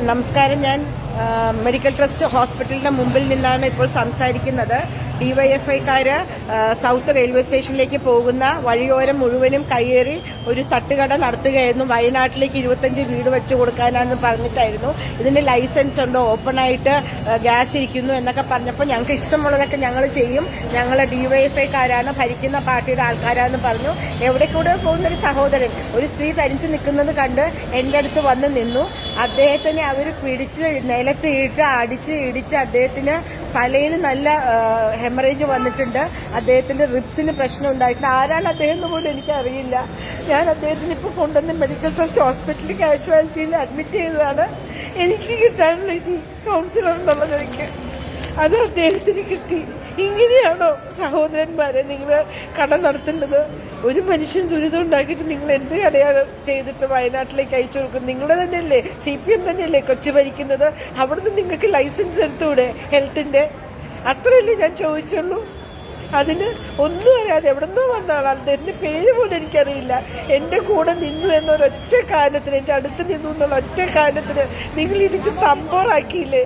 നമസ്കാരം. ഞാൻ medical trust ഹോസ്പിറ്റലിന്റെ മുമ്പിൽ നിന്നാണ് ഇപ്പോൾ സംസാരിക്കുന്നത്. ഡിവൈഎഫ്ഐക്കാര് സൗത്ത് റെയിൽവേ സ്റ്റേഷനിലേക്ക് പോകുന്ന വഴിയോരം മുഴുവനും കയ്യേറി ഒരു തട്ടുകട നടത്തുകയായിരുന്നു. വയനാട്ടിലേക്ക് ഇരുപത്തഞ്ച് വീട് വെച്ച് കൊടുക്കാനാണെന്ന് പറഞ്ഞിട്ടായിരുന്നു. ഇതിന് ലൈസൻസ് ഉണ്ടോ? ഓപ്പൺ ആയിട്ട് ഗ്യാസ് ഇരിക്കുന്നു എന്നൊക്കെ പറഞ്ഞപ്പോൾ ഞങ്ങൾക്ക് ഇഷ്ടമുള്ളതൊക്കെ ഞങ്ങൾ ചെയ്യും. ഞങ്ങൾ ഡിവൈഎഫ്ഐക്കാരാണ് ഭരിക്കുന്ന പാർട്ടിയുടെ ആൾക്കാരാണെന്ന് പറഞ്ഞു. എവിടെ കൂടെ പോകുന്ന ഒരു സഹോദരൻ ഒരു സ്ത്രീ തനിച്ച് നിൽക്കുന്നത് കണ്ട് എന്റെ അടുത്ത് വന്ന് നിന്നു. അദ്ദേഹത്തിനെ അവർ പിടിച്ച് നിലത്ത് ഇട്ട് അടിച്ച് ഇടിച്ച് അദ്ദേഹത്തിന് തലയിൽ നല്ല ഹെമറേജ് വന്നിട്ടുണ്ട്. അദ്ദേഹത്തിന്റെ റിപ്സിന് പ്രശ്നം ഉണ്ടായിട്ടുണ്ട്. ആരാണ് അദ്ദേഹം എന്ന് പോലും എനിക്കറിയില്ല. ഞാൻ അദ്ദേഹത്തിന് ഇപ്പോൾ കൊണ്ടുവന്ന് മെഡിക്കൽ ട്രസ്റ്റ് ഹോസ്പിറ്റലിൽ കാഷ്വാലിറ്റിയിൽ അഡ്മിറ്റ് ചെയ്തതാണ്. എനിക്ക് കിട്ടാനുള്ള കൗൺസിലർ എന്നുള്ളത് എനിക്ക് അത് അദ്ദേഹത്തിന് കിട്ടി. ഇങ്ങനെയാണോ സഹോദരന്മാരെ നിങ്ങൾ കട നടത്തേണ്ടത് ഒരു മനുഷ്യൻ ദുരിതം ഉണ്ടാക്കിയിട്ട് നിങ്ങൾ എന്ത് കടയാണ് ചെയ്തിട്ട് വയനാട്ടിലേക്ക് അയച്ചു കൊടുക്കുന്നത്? നിങ്ങൾ തന്നെയല്ലേ സി പി എം തന്നെയല്ലേ കൊച്ചു ഭരിക്കുന്നത്? അവിടുന്ന് നിങ്ങൾക്ക് ലൈസൻസ് എടുത്തൂടെ ഹെൽത്തിന്റെ അത്രയല്ലേ ഞാൻ ചോദിച്ചുള്ളൂ. അതിന് ഒന്നും അറിയാതെ എവിടെന്നോ വന്ന ആളാണ്. അദ്ദേഹത്തിന്റെ പേര് പോലും എനിക്കറിയില്ല. എന്റെ കൂടെ നിന്നു എന്നൊരൊറ്റ കാരണത്തിന് എന്റെ അടുത്ത് നിന്നു എന്നുള്ള ഒറ്റ കാരണത്തിന് നിങ്ങൾ ഇടിച്ച് തമ്പോറാക്കിയില്ലേ